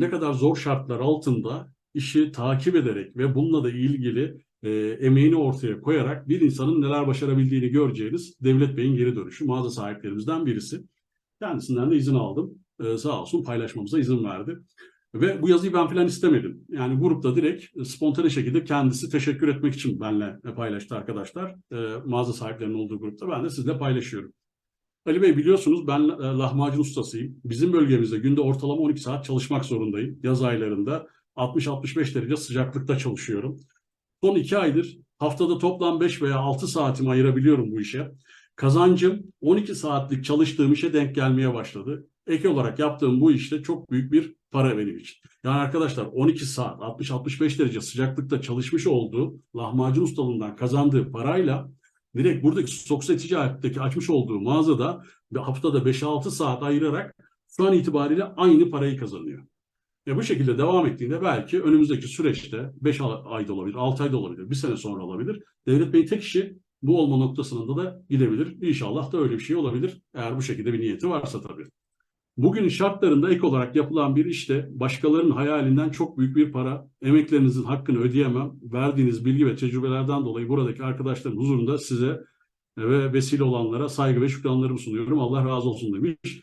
ne kadar zor şartlar altında işi takip ederek ve bununla da ilgili e, emeğini ortaya koyarak bir insanın neler başarabildiğini göreceğiniz Devlet Bey'in geri dönüşü mağaza sahiplerimizden birisi. Kendisinden de izin aldım. E, sağ olsun paylaşmamıza izin verdi. Ve bu yazıyı ben falan istemedim. Yani grupta direkt spontane şekilde kendisi teşekkür etmek için benimle paylaştı arkadaşlar. E, mağaza sahiplerinin olduğu grupta ben de sizle paylaşıyorum. Ali Bey biliyorsunuz ben e, lahmacun ustasıyım. Bizim bölgemizde günde ortalama 12 saat çalışmak zorundayım. Yaz aylarında 60-65 derece sıcaklıkta çalışıyorum. Son iki aydır haftada toplam 5 veya 6 saatimi ayırabiliyorum bu işe. Kazancım 12 saatlik çalıştığım işe denk gelmeye başladı. Ek olarak yaptığım bu işte çok büyük bir para benim için. Yani arkadaşlar 12 saat 60-65 derece sıcaklıkta çalışmış olduğu lahmacun ustalığından kazandığı parayla direkt buradaki Soksa Ticaret'teki açmış olduğu mağazada bir haftada 5-6 saat ayırarak şu an itibariyle aynı parayı kazanıyor. Ve bu şekilde devam ettiğinde belki önümüzdeki süreçte 5 ayda olabilir, 6 ayda olabilir, bir sene sonra olabilir. Devlet Bey tek işi bu olma noktasında da gidebilir. İnşallah da öyle bir şey olabilir. Eğer bu şekilde bir niyeti varsa tabii. Bugün şartlarında ek olarak yapılan bir işte başkalarının hayalinden çok büyük bir para, emeklerinizin hakkını ödeyemem. Verdiğiniz bilgi ve tecrübelerden dolayı buradaki arkadaşların huzurunda size ve vesile olanlara saygı ve şükranlarımı sunuyorum. Allah razı olsun demiş.